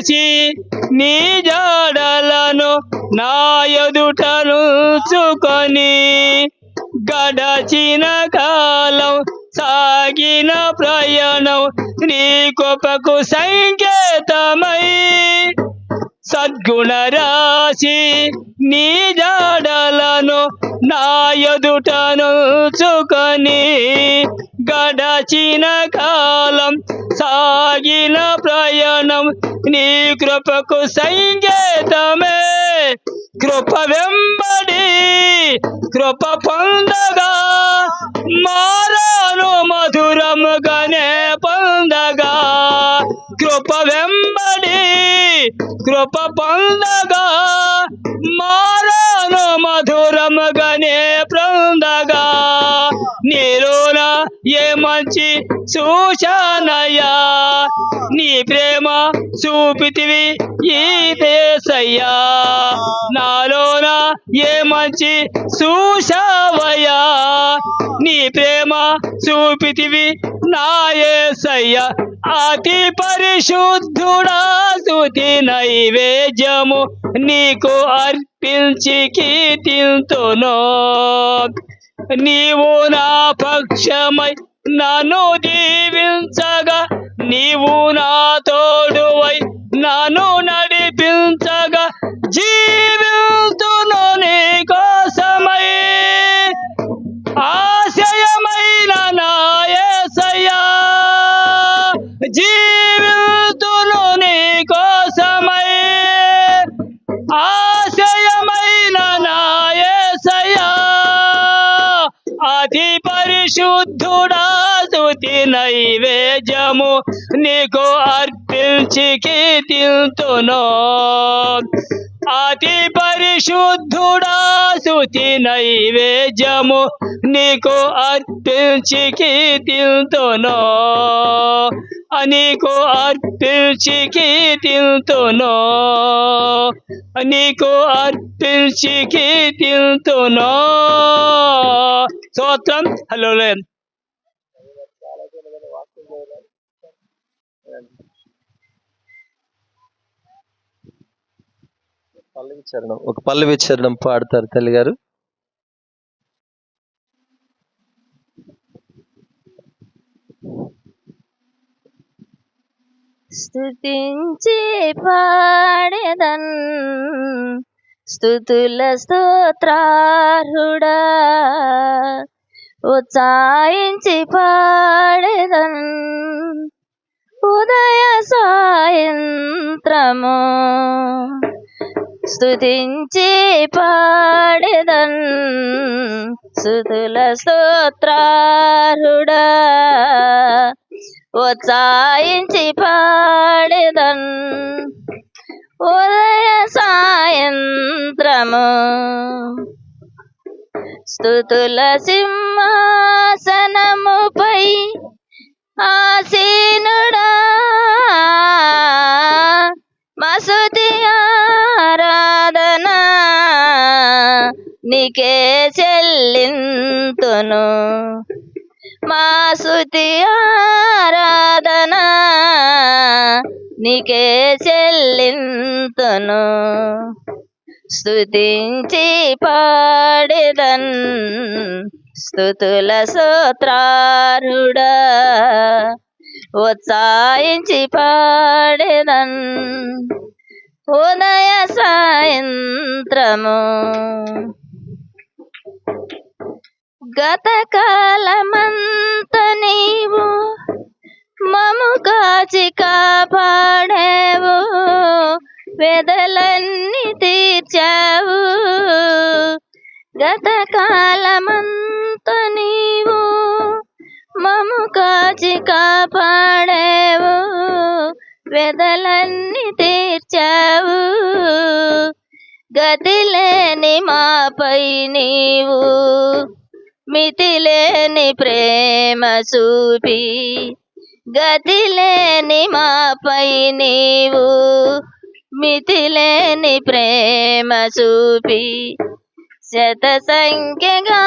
కాచి నీ జాడలను నా ఎదుటనుచుకొని గడచిన కాలం సాగిన ప్రయాణం నీ కృపకు సంకేతమై. సద్గుణ రాశి నీ జాడలను నా ఎదుటను చుకొని గడచిన కాలం సాగిన ప్రయాణం నీ కృపకు సంకేతమే కృప వెంబడి కృప పొందగా మారాను మధురముగానే పొందగా కృప వెంబడి కృప పొందగా మారాను మధురముగానే పొందగా నీలోన ఏ మంచి సూచనయా నీ ప్రేమ చూపితివి ఈ దేశయ్యా. నాలోన ఏ మంచి చూశావయ్యా? నీ ప్రేమ చూపితివి నా అతి పరిశుద్ధుడా స్తుతి నైవేద్యము నీకు అర్పించి కీర్తింతును. నీవు నా పక్షమై నన్ను దీవించగా నీవు నా తోడువై నన్ను నడిపించగా జీవితును నీ కోసమై. ఆశయమైన నా యేసయ్యా పరిశుద్ధుడా స్తుతి నైవేద్యము నీకు అర్పించి కీర్తింతును అతి పరిశుద్ధుడా స్తుతి నైవేద్యము నీకు అర్పించి కీర్తింతును నీకు అర్పించి కీర్తింతును నీకు అర్పించి కీర్తింతును స్తోత్రం హలో లేదు పల్లవి చరణం ఒక పల్లవి చరణం పాడతారు తల్లి గారు. స్థుతించి పాడెదన్ స్థుతుల స్తోత్రార్హుడా. ఉత్సాహించి పాడెదన్ ఉదయ సాయంత్రము స్థుతించి పాడెదన్ సుతుల స్తోత్రారుడా ఉత్సాహించి పాడెదన్ ఉదయ సాయంత్రము. స్థుతుల సింహాసనముపై ఆశ నీకే చెల్లింతును. మా శృతి ఆరాధన నీకే చెల్లింతును. స్తుతించి పాడెదన్ స్థుతుల సూత్రారుడా. ఉత్సాహించి పాడెదన్ ఉదయ సాయంత్రము గత కాలమంత నీవు మము కాచి కాపాడేవు వెదలన్నీ తీర్చావు. గత కాలమంత నీవు మము కాచి కాపాడేవు వెదలన్నీ తీర్చావు. గతిలేని మాపై నీవు మితిలేని ప్రేమ చూపి గతిలేని మాపై నీవు మితిలేని ప్రేమ చూపి శత సంఖ్యగా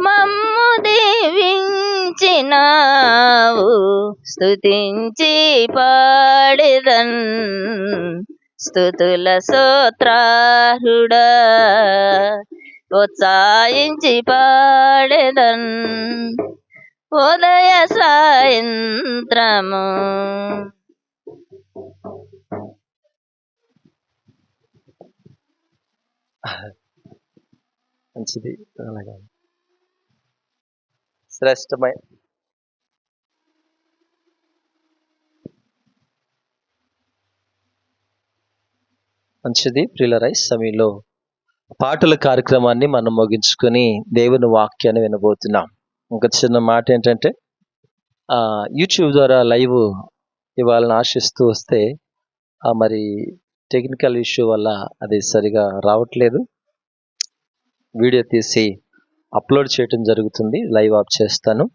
మమ్ము దీవించినావు స్తుతించి పాడిదన్ స్థుతుల సోత్రాహుడా ఉత్సాహించి పాడెదన్ ఉదయ సాయంత్రము. మంచిది. అలాగే. శ్రేష్టమై మంచిది ప్రిలరైజ్ సమయంలో పాటల కార్యక్రమాన్ని మనం ముగించుకొని దేవుని వాక్యాన్ని వినబోతున్నాం. ఒక చిన్న మాట ఏంటంటే యూట్యూబ్ ద్వారా లైవ్ ఇవ్వాలని ఆశిస్తూ వస్తే మరి టెక్నికల్ ఇష్యూ వల్ల అది సరిగా రావట్లేదు. వీడియో తీసి అప్లోడ్ చేయటం జరుగుతుంది. లైవ్ ఆఫ్ చేస్తాను.